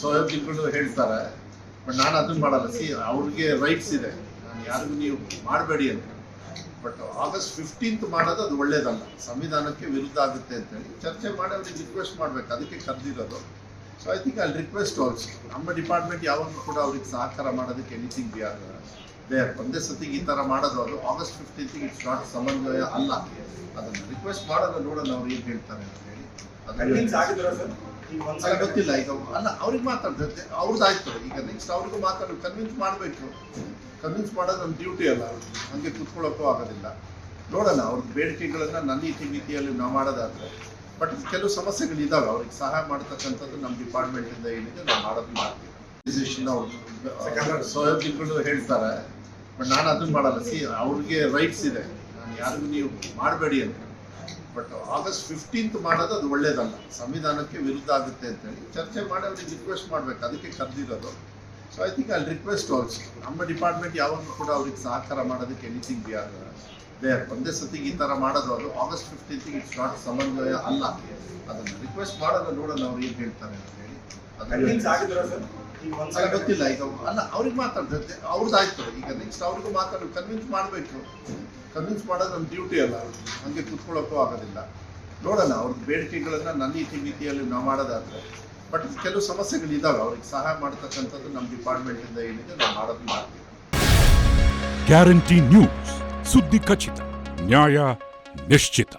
ಸೋಯಾಬೀನ್ಗಳು ಹೇಳ್ತಾರೆ ಬಟ್ ನಾನು ಅದನ್ನ ಮಾಡಲ್ಲ. ಸಿ ಅವ್ರಿಗೆ ರೈಟ್ಸ್ ಇದೆ. ನಾನು ಯಾರಿಗೂ ನೀವು ಮಾಡಬೇಡಿ ಅಂತ. ಬಟ್ ಆಗಸ್ಟ್ ಫಿಫ್ಟೀನ್ತ್ ಮಾಡೋದು ಅದು ಒಳ್ಳೇದಲ್ಲ. ಸಂವಿಧಾನಕ್ಕೆ ವಿರುದ್ಧ ಆಗುತ್ತೆ ಅಂತೇಳಿ ಚರ್ಚೆ ಮಾಡಿ ಅವ್ರಿಗೆ ರಿಕ್ವೆಸ್ಟ್ ಮಾಡ್ಬೇಕು. ಅದಕ್ಕೆ ಕರೆದಿರೋದು. ಸೊ ಐ ಥಿಂಕ್ ಅಲ್ಲಿ ರಿಕ್ವೆಸ್ಟ್ ಆಲ್ಸೋ ನಮ್ಮ ಡಿಪಾರ್ಟ್ಮೆಂಟ್ ಯಾವಾಗಲೂ ಕೂಡ ಅವ್ರಿಗೆ ಸಹಕಾರ ಮಾಡೋದಕ್ಕೆ ಎನಿಥಿಂಗ್ ಬಿ ಆರ್ ದೇರ್ ಒಂದೇ ಸತಿಗೆ ಈ ಥರ ಮಾಡೋದು ಅದು. ಆಗಸ್ಟ್ ಫಿಫ್ಟೀನ್ತ್ಗೆ ಇಟ್ಸ್ ನಾಟ್ ಸಮನ್ವಯ ಅಲ್ಲ. ಅದನ್ನು ರಿಕ್ವೆಸ್ಟ್ ಮಾಡೋದು ನೋಡೋಣ ಅವ್ರು ಏನು ಹೇಳ್ತಾರೆ ಅಂತ ಹೇಳಿ. ಅದು ಗೊತ್ತಿಲ್ಲ ಈಗ ಅಲ್ಲ, ಅವ್ರಿಗೆ ಮಾತಾಡ್ತಾರೆ ಅವ್ರದ್ದಾಯ್ತು ಈಗ ನೆಕ್ಸ್ಟ್ ಅವ್ರಿಗೂ ಮಾತಾಡ್ ಕನ್ವಿನ್ಸ್ ಮಾಡಬೇಕು. ಕನ್ವಿನ್ಸ್ ಮಾಡೋದು ನಮ್ಮ ಡ್ಯೂಟಿ ಅಲ್ಲ ಹಂಗೆ ಕುತ್ಕೊಳ್ಳೋಕ್ಕೂ ಆಗೋದಿಲ್ಲ. ನೋಡೋಣ ಅವ್ರ ಬೇಡಿಕೆಗಳನ್ನ ನನ್ನ ಇತಿ ಮಿತಿಯಲ್ಲಿ ನಾವು ಮಾಡೋದಾದ್ರೆ. ಬಟ್ ಕೆಲವು ಸಮಸ್ಯೆಗಳು ಅವ್ರಿಗೆ ಸಹಾಯ ಮಾಡ್ತಕ್ಕಂಥದ್ದು ನಮ್ಮ ಡಿಪಾರ್ಟ್ಮೆಂಟ್ ಇಂದ ಏನಿದೆ, ನಾವು ಮಾಡೋದು ಮಾಡ್ತೀವಿ. ಸೋಯಾಬೀನ್ಗಳು ಹೇಳ್ತಾರೆ. ಬಟ್ ನಾನು ಅದನ್ನ ಮಾಡಲ್ಲ. ಸಿ ಅವ್ರಿಗೆ ರೈಟ್ಸ್ ಇದೆ. ನಾನು ಯಾರಿಗೂ ನೀವು ಮಾಡಬೇಡಿ ಅಂತ. ಬಟ್ ಆಗಸ್ಟ್ ಫಿಫ್ಟೀನ್ತ್ ಮಾಡೋದು ಅದು ಒಳ್ಳೇದಲ್ಲ. ಸಂವಿಧಾನಕ್ಕೆ ವಿರುದ್ಧ ಆಗುತ್ತೆ ಅಂತೇಳಿ ಚರ್ಚೆ ಮಾಡಿ ಅವ್ರಿಗೆ ರಿಕ್ವೆಸ್ಟ್ ಮಾಡ್ಬೇಕು. ಅದಕ್ಕೆ ಕರೆದಿರೋದು. ಸೊ ಐ ಥಿಂಕ್ ಅಲ್ಲಿ ರಿಕ್ವೆಸ್ಟ್ ಆಲ್ಸೋ ನಮ್ಮ ಡಿಪಾರ್ಟ್ಮೆಂಟ್ ಯಾವಾಗಲೂ ಕೂಡ ಅವ್ರಿಗೆ ಸಹಕಾರ ಮಾಡೋದಕ್ಕೆ ಎನಿಥಿಂಗ್ ಬಿ ಆರ್ ದೇರ್ ಒಂದೇ ಸತಿಗೆ ಈ ಥರ ಮಾಡೋದು ಅದು. ಆಗಸ್ಟ್ ಫಿಫ್ಟೀನ್ತ್ಗೆ ಇಟ್ಸ್ ನಾಟ್ ಸಮನ್ವಯ ಅಲ್ಲ. ಅದನ್ನು ರಿಕ್ವೆಸ್ಟ್ ಮಾಡೋದು ನೋಡೋಣ ಅವ್ರು ಏನು ಹೇಳ್ತಾರೆ ಅಂತ ಹೇಳಿ. ಅದು ಗೊತ್ತಿಲ್ಲ ಈಗ ಅಲ್ಲ ಅವ್ರಿಗೆ ಅವ್ರದ್ದು ಆಯ್ತು ಈಗ ನೆಕ್ಸ್ಟ್ ಅವ್ರಿಗೂ ಮಾತಾಡಿ ಕನ್ವಿನ್ಸ್ ಮಾಡಬೇಕು. ಕನ್ವಿನ್ಸ್ ಮಾಡೋದು ನಮ್ಮ ಡ್ಯೂಟಿ ಅಲ್ಲ. ಹಂಗೆ ಕುತ್ಕೊಳ್ಳೋಕ್ಕೂ ಆಗೋದಿಲ್ಲ. ನೋಡೋಣ ಅವ್ರ ಬೇಡಿಕೆಗಳನ್ನ ನನ್ನ ರೀತಿ ರೀತಿಯಲ್ಲಿ ನಾವು ಮಾಡೋದಾದ್ರೆ. ಬಟ್ ಕೆಲವು ಸಮಸ್ಯೆಗಳು ಇದಾವೆ ಅವ್ರಿಗೆ ಸಹಾಯ ಮಾಡ್ತಕ್ಕಂಥದ್ದು ನಮ್ಮ ಡಿಪಾರ್ಟ್ಮೆಂಟ್ ಇಂದ ಏನಿದೆ, ನಾವು ಮಾಡೋದು ಮಾಡ್ತೀವಿ. ಗ್ಯಾರಂಟಿ ನ್ಯೂಸ್ ಸುದ್ದಿ ಖಚಿತ, ನ್ಯಾಯ ನಿಶ್ಚಿತ.